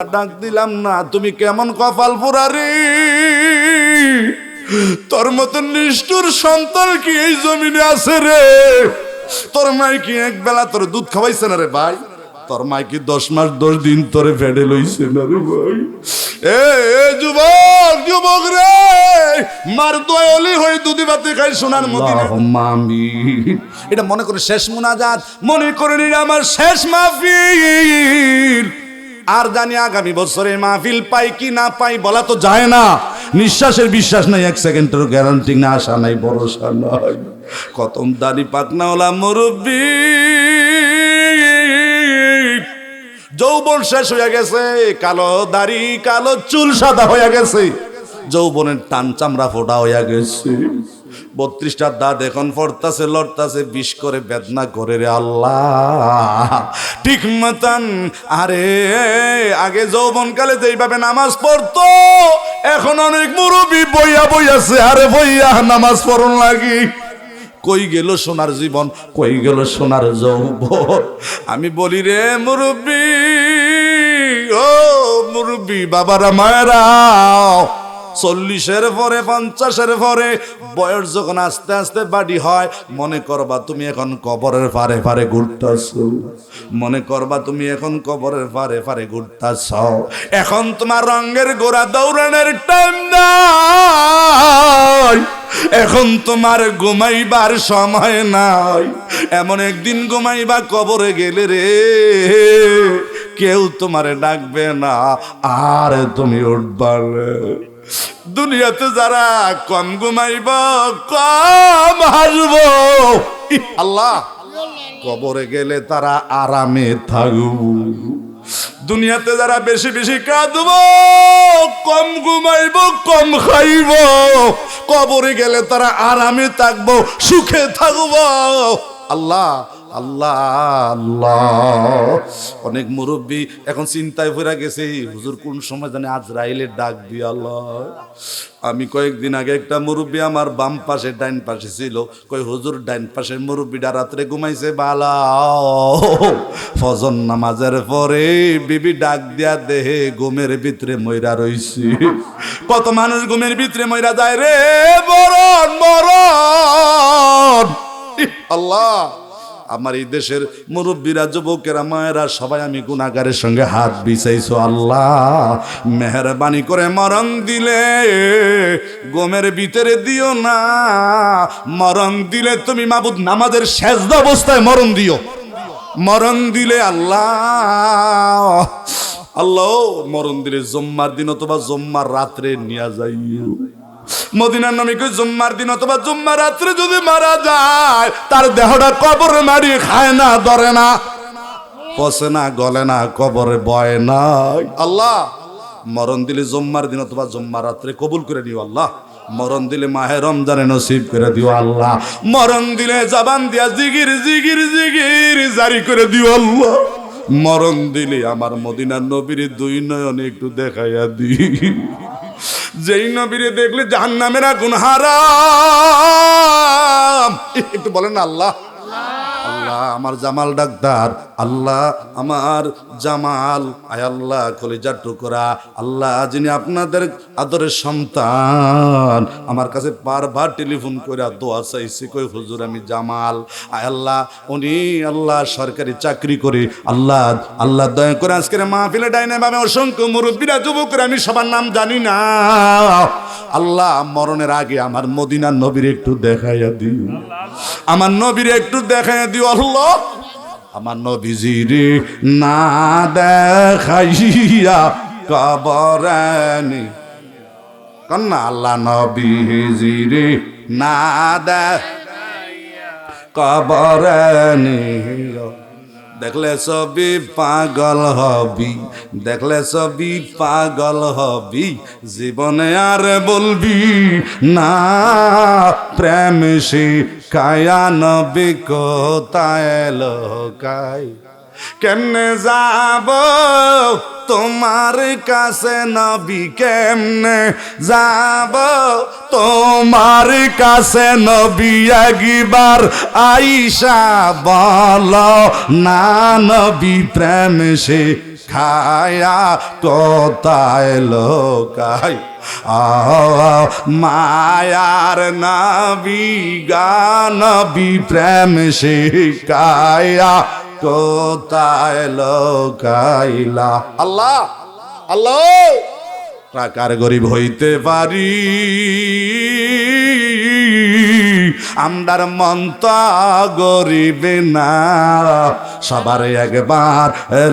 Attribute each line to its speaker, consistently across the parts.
Speaker 1: ডাক দিলাম না তুমি কেমন কপাল পুরারি তোর মতন নিষ্ঠুর সন্তান কি এই জমিনে আছে রে? তোর মাই কি এক বেলা তোর দুধ খাওয়াইছে না রে ভাই? তোর মাই কি দশ মাস দশ দিন তোরে ফেডে লইছে না রে ভাই? এ যুবক যুবক রে! মার দয়ালি হয়ে দুধি ভাতে খাই সোনার মদিনা মামি এটা মনে করে শেষ মুনাজাত মনে করে আমার শেষ মাহফিল। আর জানি আগামী বছরে মাহফিল পাই কি না পাই বলা তো যায় না। নিঃশ্বাসের বিশ্বাস নাই, এক সেকেন্ডের গ্যারান্টি না আশা নাই, ভরসা নাই। কতম দাড়ি ওলা মুরব্বী। যৌবন শেষ হয়ে গেছে, কালো দাড়ি, কালো চুল সাদা হয়ে গেছে। যৌবনের টান চামড়া ফোটা হয়ে গেছে। বত্রিশটা দাঁত এখন ফরতাছে লড়তাছে, বিষ করে বেদনা করে রে আল্লাহ। ঠিক মতন, আরে, আগে যৌবন কালে যেইভাবে নামাজ পড়তো, এখন অনেক মুরব্বী বইয়া বইয়াছে, আরে বইয়া নামাজ পড়ন লাগি। কই গেল সোনার জীবন, কই গেল সোনার যৌবন? আমি বলি রে, মুরব্বী, ও মুরব্বী, বাবারা মায়েরা চল্লিশের পরে, পঞ্চাশের পরে, বয়স যখন আস্তে আস্তে বাড়ি হয়, মনে করবা তুমি এখন কবরের পারে ফারে ঘুরতেছ। মনে করবা তুমি এখন কবরের ফারে ফারে ঘুরতেছ। এখন তোমার রঙের গোড়া দৌড়ানোর টাইম নাই। এখন তোমার ঘুমাইবার সময় নাই। এমন একদিন ঘুমাইবা কবরে গেলে রে, কেউ তোমারে ডাকবে না, আর তুমি উঠবার দুনিয়াতে যারা কম ঘুমাইব, কম হাসব। আল্লাহ, কবরে গেলে তারা আরামে থাকব দুনিয়াতে যারা বেশি বেশি কাঁদব, কম ঘুমাইব, কম খাইব। কবরে গেলে তারা আরামে থাকব, সুখে থাকব। আল্লাহ আল্লাহ আল্লাহ। অনেক মুরব্বী এখন চিন্তায় ফেরা গেছে হুজুর কোন সময় জানে আজরাইলের ডাক দিয়ে আল্লাহ? আমি কয়েকদিন আগে একটা মুরব্বী আমার বাম পাশে ডাইন পাশে ছিল। কই হুজুর ডাইন পাশের মুরব্বীটা রাত্রে ঘুমাইছে, বালা। ফজর নামাজের পরে বিবি ডাক দিয়া দেহে ঘুমের ভিতরে ময়রা রইছি। কত মানুষ ঘুমের ভিতরে ময়রা যায় রে মরণ মরণ আল্লাহ। আমার এই দেশের মুরব্বীরা, যুবকেরা, মায়েরা, সবাই আমি গুণাগারের সঙ্গে হাত বিছাইছো আল্লাহ। মেহরবানি করে মরণ দিলে, গোমের ভিতরে দিও না। মরণ দিলে তুমি মাবুদ নামাজের শেষ অবস্থায় মরণ দিও। মরণ দিলে আল্লাহ আল্লাহ, মরণ দিলে জম্মার দিন অথবা জম্মার রাত্রে নিয়ে যাইও। মদিনার নামীকে জুম্মার দিন অথবা জুম্মার রাত্রে যদি মারা যায়, তার দেহটা কবর মারি খায় না, ধরে না। পচে না, গলে না, কবরে বয় না। আল্লাহ, মরণ দিলে জুম্মার দিন অথবা জুম্মার রাত্রে কবুল করে নিও আল্লাহ। মরণ দিলে মাহে রমজানে নসিব করে দিও আল্লাহ। মরণ দিলে জবান দিয়া জিগির জিগির জিগির জারি করে দিও আল্লাহ। মরণ দিলে আমার মদিনার নবীর দুই নয়নে একটু দেখাইয়া দি যেই নবীরে দেখলে জাহান নামেরা আগুন হারাম একটু বলেন আল্লাহ। আল্লাহ, আমার জামাল ডাক্তার, আল্লাহ আমার জামাল। আয় আল্লাহ, কলিজার টুকরা। আল্লাহ যিনি আপনাদের আদরের সন্তান, আমার কাছে বারবার টেলিফোন করে দোয়া চাইছি, কই হুজুর আমি জামাল। আয় আল্লাহ, উনি আল্লাহ সরকারি চাকরি করে। আল্লাহ আল্লাহ দয়া করে আজকের মাহফিলে ডাইনে ভাবে অসংখ্য মুরব্বীরা, যুবকরা, আমি সবার নাম জানি না। আল্লাহ, মরণের আগে আমার মদিনার নবীর একটু দেখাইয়া দিও। আমার নবীর একটু দেখাইয়া দিও আল্লাহ। আমার নবীজির না দেখাইয়া কবরানি। কন্যা আল্লাহ নবীজির না দেখ কবরানি। দেখলে সবই পাগল হবি, দেখলে সবই পাগল হবি, জীবনে আর বলবি না, প্রেম সে কায়া নবী কোথায় লোকাই কেমনে যাব? তোমার কাছে নবী কেমনে যাব? তোমার কাছে নবী একবার আইসা বল না, নবী প্রেম সে খায়া কোথায় লোকাই মায়ার নবী গানবী প্রেম শিকায়া কোথায় লোকাইলা আল্লাহ আল্লাহ। টাকার গরিব হইতে পারি। আমদার মন্তা গরিবে না। সবার একবার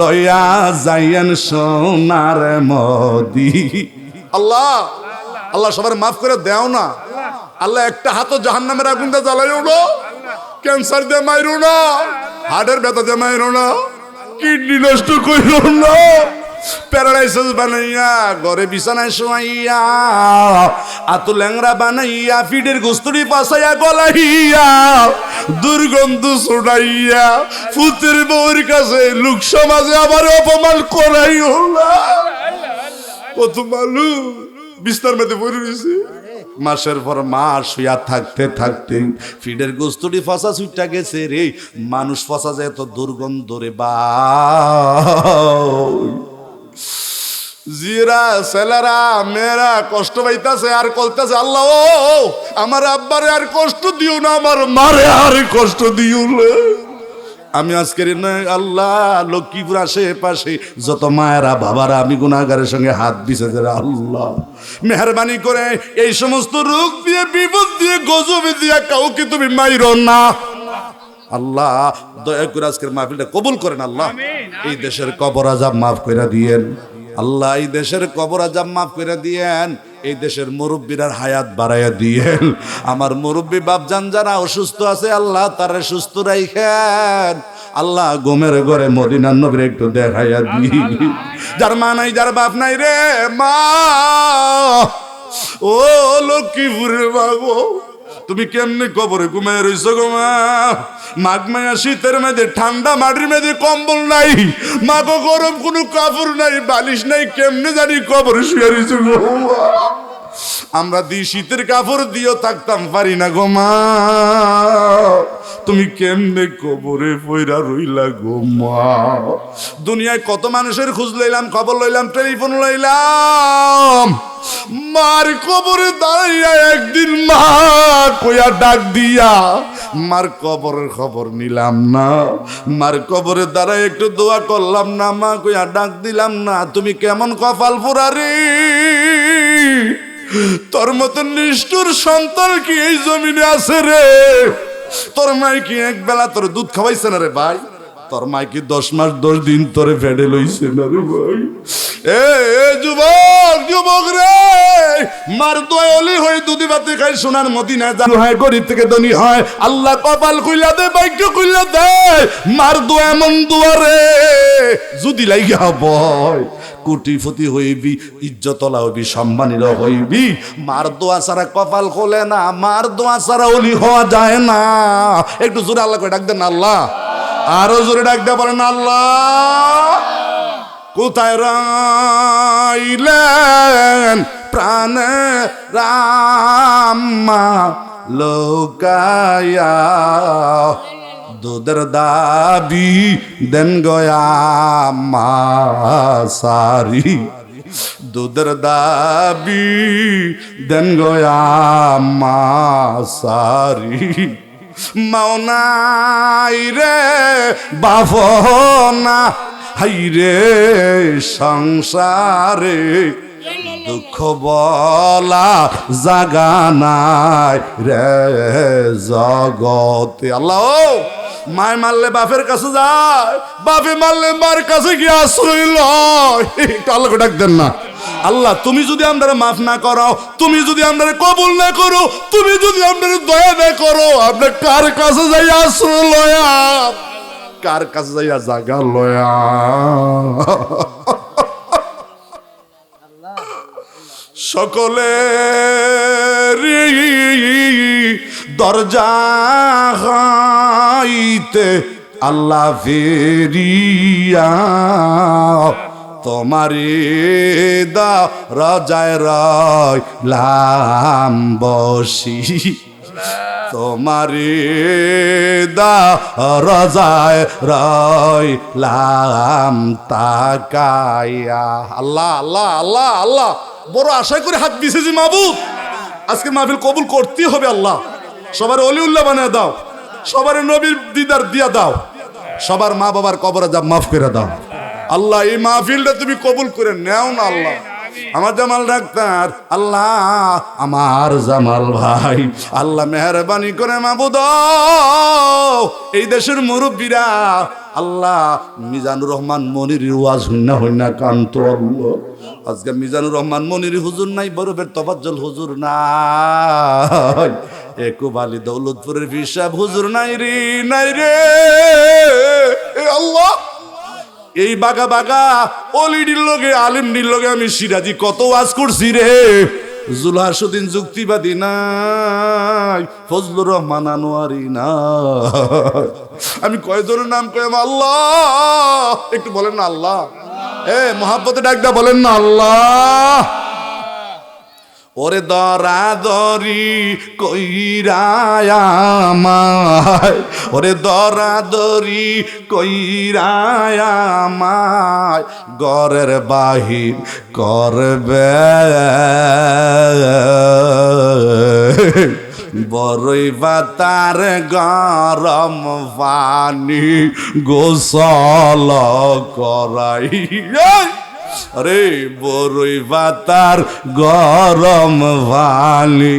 Speaker 1: লইয়া যাইয়েন সোনার মদি। আল্লাহ আল্লাহ সবার মাফ করে দেও না। আল্লাহ একটা হাতও জাহান্নামের আগুনটা জ্বালাইও না। ক্যান্সার দিয়ে মাইরো না। হার্টের ব্যথা মাইরো না, কিডনি নষ্ট করিও না। প্যারালাইসিস বানাইয়া, ঘরে বিছানায় শোয়াইয়া আতু ল্যাংরা বানাইয়া, ফিডের গোস্তরি পাসাইয়া গলাইয়া, দুর্গন্ধ ছড়াইয়া, ফুতের বউর কাছে লোক সমাজে আবার অপমান করাইও না। কত মালু বিস্তার মধ্যে পড়ে মাসের পর মাস শুয়া থাকতে থাকতে ফিডের গোস্তুটি ফসা সুইটা গেছে রে। মানুষ ফসা যায় তো দুর্গন্ধ রে বা জিরা ছেলেরা মেয়েরা, কষ্ট পাইতাছে, আর কলতাছে আল্লাহ আমার আব্বারে আর কষ্ট দিও না, আমার মারে আর কষ্ট দিও না। আমি আজকের আল্লাহ লক্ষ্মীপুর আশেপাশে যত মায়েরা বাবারা আমি গুণাগারের সঙ্গে হাত বিছেছে রে আল্লাহ মেহরবানি করে এই সমস্ত রোগ দিয়ে বিপদ দিয়ে গজবে দিয়ে কাউকে তুমি মাইর না। আল্লাহ দয়া করে আজকের মাহফিলটা কবুল করেন আল্লাহ। এই দেশের কবর আজাব মাফ করে দিয়েন। আল্লাহ এই দেশের কবর আজাব মাফ করে দিয়েন। এই দেশের মুরব্বীরার হায়াত বাড়াইয়া দিয়েন। আমার মুরব্বী বাপজান যারা অসুস্থ আছে, আল্লাহ তারা সুস্থ রাইখেন। আল্লাহ গোমের ঘরে মদিনার নবীর একটু দেখাইয়া দি যার মা নাই, যার বাপ নাই রে মা। ও লক্ষ্মীপুরের বাবু। তুমি কেমনি কবরে ঘুমায় রইছো গো মা মাঘ মায়া, শীতের মেঝে ঠান্ডা, মাটির মেঝে কম্বল নাই মাগো গরম কোনো কাপড় নাই, বালিশ নাই, কেমনে জানি কবরে শুয়ে রইছো গো। আমরা দি শীতের কাপড় দিও থাকতাম, পারি না গো মা। তুমি কেমনে কবরে পয়রা রইলা গো মা। দুনিয়ায় কত মানুষের খোঁজ লইলাম, খবর লইলাম, টেলিফোন লইলাম। মার কবরে দাঁড়াইয়া একদিন মা কইয়া ডাক দিয়া, মার কবরের খবর নিলাম না। মার কবরে দাঁড়াই একটু দোয়া করলাম না, মা কইয়া ডাক দিলাম না। তুমি কেমন কপাল পোড়ারি তোর মতন নিষ্ঠুর সন্তান কি এই জমিনে আছে রে? তোর মাই কি এক বেলা তোর দুধ খাওয়াইছে না রে ভাই? তোর মাই কি দশ মাস, দশ দিন তোরে ফেডে লইছে না রে ভাই? এ যুবক যুবক রে! মার দয়ালি হয়ে দুধি বাতি খাই, সোনার মদিনা জানু হয় গরিব থেকে ধনী হয়, আল্লাহ কপাল কইলা দে, ভাগ্য কইলা দে। মার দোয়া এমন দুয়ারে, যদি লাইগা বয় কোটিপতি হইবি, ইজ্জতলা হইবি সম্মানিত হইবি। মার দোয়া ছাড়া কপাল খোলে না, মার দোয়া ছাড়া অলি হওয়া যায় না। একটু জোরে আল্লাহ করে ডাক দেন আল্লাহ। আরও জোরে ডাক দেওয়া পারেন আল্লাহ। কোথায় রাইলেন প্রাণে রাম্মা লোকায়া? দুধের দাবি দেন গয়া মা সারি দুধের দাবি দেন গয়া মা সারি মাওনাই রে বাফনা হাই রে সংসারে দুঃখ বলা জাগা নাই রে জগতে। আল্লাহ মায় মারলে বাপের কাছে যায়, বাপে মারলে মার কাছে গিয়ে আশ্রয় লয়। আল্লাহকে ডাক দেন না। আল্লাহ, তুমি যদি আমরা মাফ না করাও, তুমি যদি আমরা কবুল না করো, তুমি যদি আমরা দয়া না করো, আমরা কার কাছে যাই আশ্রয় লয়া? কার কাছে যাইয়া জাগা লয়া? সকলের দরজা হাইতে আল্লাহ ফেরিয়া, তোমারে দা রাজায় রাইলাম বসি। তোমারি দা রাজায় রইলাম তাকাইয়া। আল্লাহ আল্লাহ আল্লাহ আল্লাহ। বড় আশা করে হাত বিছেছি মাহবুব আজকে মাহফিল কবুল করতেই হবে আল্লাহ। সবার অলিউল্লাহ বানিয়ে দাও, সবার নবীর দিদার দিয়া দাও, সবার মা বাবার কবরে যা মাফ করে দাও। আল্লাহ, এই মাহফিলটা তুমি কবুল করে নেও না আল্লাহ। আমার জামাল ডাক্তার, আল্লাহ, আমার জামাল ভাই, আল্লাহ মেহরবানি করে মাবুদ। এই দেশের মুরব্বীরা, আল্লাহ মিজানুর রহমান মনির ওয়াজ হইনা হইনা কান্ত আজকে মিজানুর রহমান মনির হুজুর নাই বরফের তফাজ্জল হুজুর নাই। একু বালি দৌলতপুরের হিসাব হুজুর নাই রে নাই রে। এই বাগা বাগা অলিডির লগে আলিমডির লগে আমি সিরাজি কত ওয়াজ করছি রে। জুলহাসুদ্দিন যুক্তিবাদী নাই, ফজলুর রহমান আনোয়ারি না আমি কয়জনের নাম কয়ে আল্লাহ? একটু বলেন না আল্লাহ। এ, মহাব্বতে ডাকদা বলেন না আল্লাহ। ওরে দরা দরি কইরায়ামায় ওরে দরা দরি কইরায়ামায় গরের বাহির করবে। বরই বাতার গরম পানি গোসল করাই। আরে বরই বাতার গরম ভালি,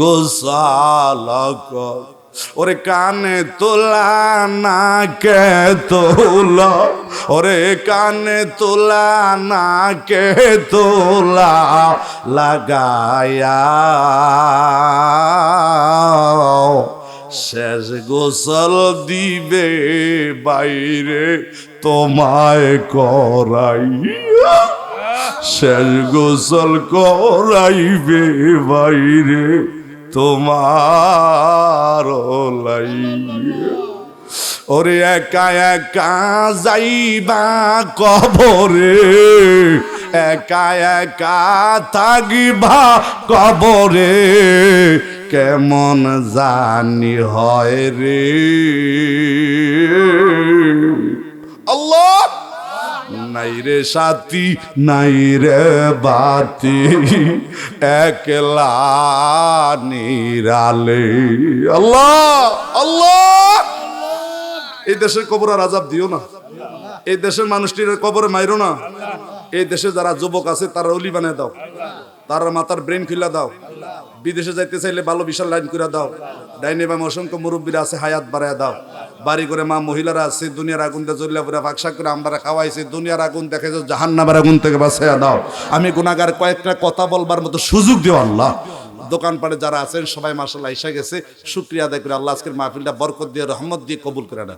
Speaker 1: গোসাল ওরে কানে তোলা, নাকে তোলা, ওরে কানে তোলা, নাকে তোলা লাগায়া। শেষ গোসল দিবে বাইরে তোমায় করাইয়া শেষ গোসল করাইবে বাইরে তোমার ওরে একা একা যাইবা কবরে, একা একা থাকিবা কবরে, কেমন জানি হয় রে। নাই রে সাথী নাই রে বাতি। একলা নিরালে। আল্লাহ আল্লাহ! এই দেশের কবর আর আজাব দিও না। এই দেশের মানুষটির কবরে মাইরো না। এই দেশে যারা যুবক আছে, তারা অলি বানিয়ে দাও। তারা মাথার ব্রেন খুলে দাও। বিদেশে যাইতে চাইলে ভালো বিশাল লাইন করে দাও। ডাইনে বা অসংখ্য মুরব্বীরা আছে, হায়াত বাড়ায় দাও। বাড়ি করে মা মহিলারা আছে দুনিয়ার আগুন দিয়ে জ্বলিয়া পুরা ফাঁকশা করে আমরা খাওয়াইছি, দুনিয়ার আগুন দেখে যে জাহান্নামের আগুন থেকে বাঁচাইয়া দাও। আমি গুণাগার কয়েকটা কথা বলবার মতো সুযোগ দিও আল্লাহ। দোকানপাটে যারা আছেন, সবাই মাসাল্লাহ এসে গেছে। শুক্রিয়া আদায় করে আল্লাহ আজকের মাহফিলটা বরকত দিয়ে, রহমত দিয়ে কবুল করে না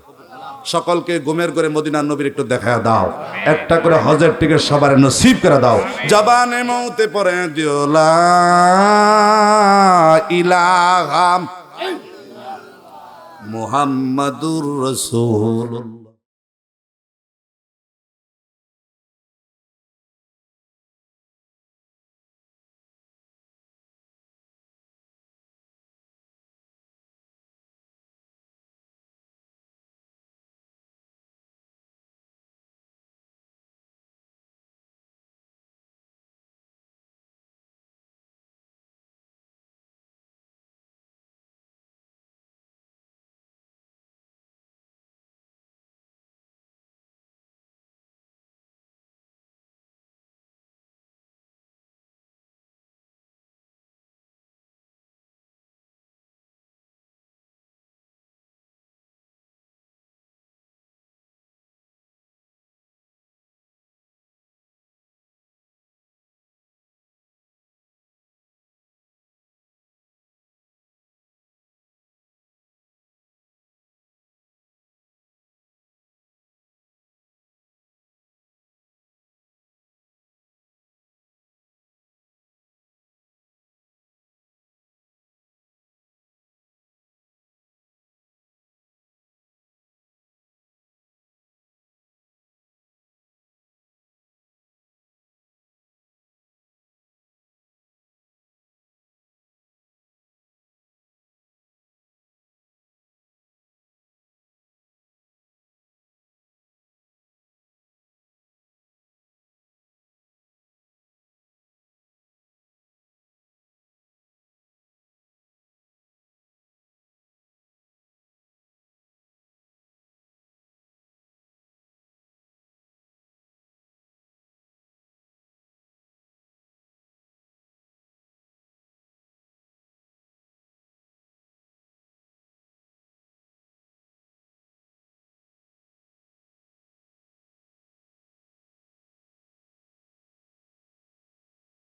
Speaker 1: সকলকে গুমের করে মদিনার নবীর একটু দেখা দাও। একটা করে হজের টিকে সবার নসিব করে দাও। জবানে মৌতে পরে দিও লা ইলাহা মুহাম্মাদুর রাসূলুল্লাহ।